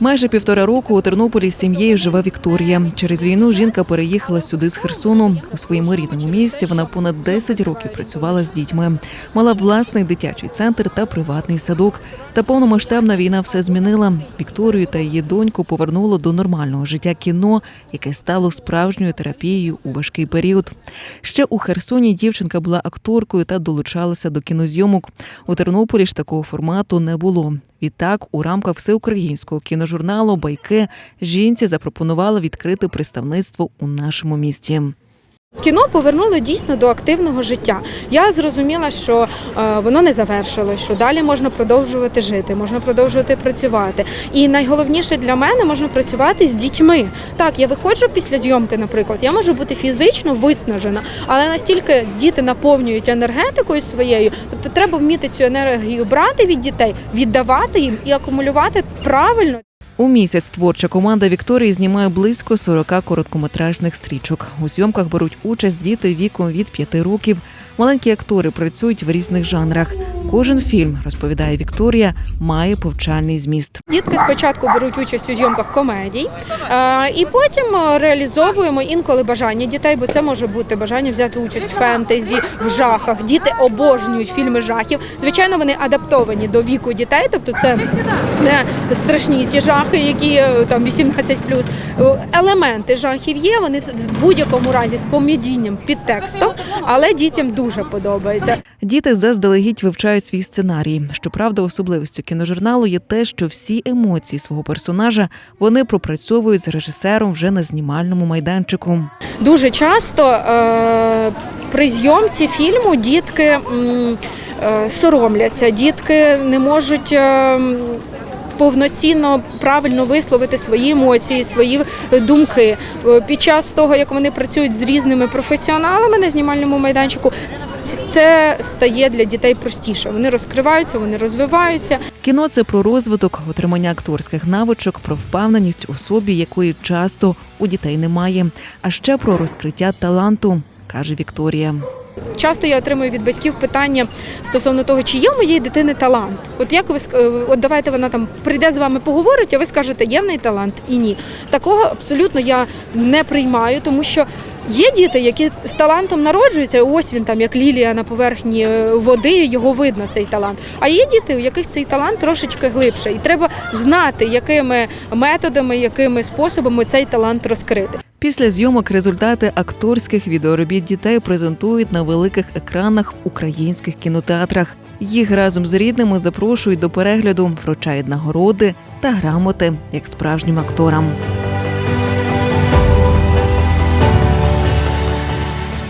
Майже півтора року у Тернополі з сім'єю живе Вікторія. Через війну жінка переїхала сюди з Херсону. У своєму рідному місті вона понад 10 років працювала з дітьми. Мала власний дитячий центр та приватний садок. Та повномасштабна війна все змінила. Вікторію та її доньку повернуло до нормального життя кіно, яке стало справжньою терапією у важкий період. Ще у Херсоні дівчинка була акторкою та долучалася до кінозйомок. У Тернополі ж такого формату не було. Відтак, у рамках всеукраїнського кіножурналу Байке жінці запропонували відкрити представництво у нашому місті. Кіно повернуло дійсно до активного життя. Я зрозуміла, що е, воно не завершилось, що далі можна продовжувати жити, можна продовжувати працювати. І найголовніше для мене можна працювати з дітьми. Так, я виходжу після зйомки, наприклад, я можу бути фізично виснажена, але настільки діти наповнюють енергетикою своєю, тобто треба вміти цю енергію брати від дітей, віддавати їм і акумулювати правильно. У місяць творча команда Вікторії знімає близько 40 короткометражних стрічок. У зйомках беруть участь діти віком від 5 років. Маленькі актори працюють в різних жанрах. Кожен фільм, розповідає Вікторія, має повчальний зміст. Дітки спочатку беруть участь у зйомках комедій, і потім е, реалізовуємо інколи бажання дітей, бо це може бути бажання взяти участь в фентезі, в жахах. Діти обожнюють фільми жахів. Звичайно, вони адаптовані до віку дітей, тобто це не страшні ті жахи, які е, там 18+. Е, Елементи жахів є. Вони в будь-якому разі з комедійним підтекстом, але дітям дуже подобається. Діти заздалегідь вивчають свій сценарій. Щоправда, особливістю кіножурналу є те, що всі емоції свого персонажа вони пропрацьовують з режисером вже на знімальному майданчику. Дуже часто е, при зйомці фільму дітки е, соромляться, дітки не можуть. Е, Повноцінно правильно висловити свої емоції, свої думки Е, під час того, як вони працюють з різними професіоналами на знімальному майданчику, це стає для дітей простіше. Вони розкриваються, вони розвиваються. Кіно це про розвиток, отримання акторських навичок, про впевненість у собі, якої часто у дітей немає, а ще про розкриття таланту, каже Вікторія. Часто я отримую від батьків питання стосовно того, чи є в моєї дитини талант. От як ви е, от давайте вона там прийде з вами поговорить, а ви скажете, є в неї талант і ні. Такого абсолютно я не приймаю, тому що є діти, які з талантом народжуються. Ось він там, як лілія на поверхні е, води, його видно цей талант. А є діти, у яких цей талант трошечки глибше, і треба знати, якими методами, якими способами цей талант розкрити. Після зйомок результати акторських відеоробіт дітей презентують на великих екранах в українських кінотеатрах. Їх разом з рідними запрошують до перегляду, вручають нагороди та грамоти як справжнім акторам.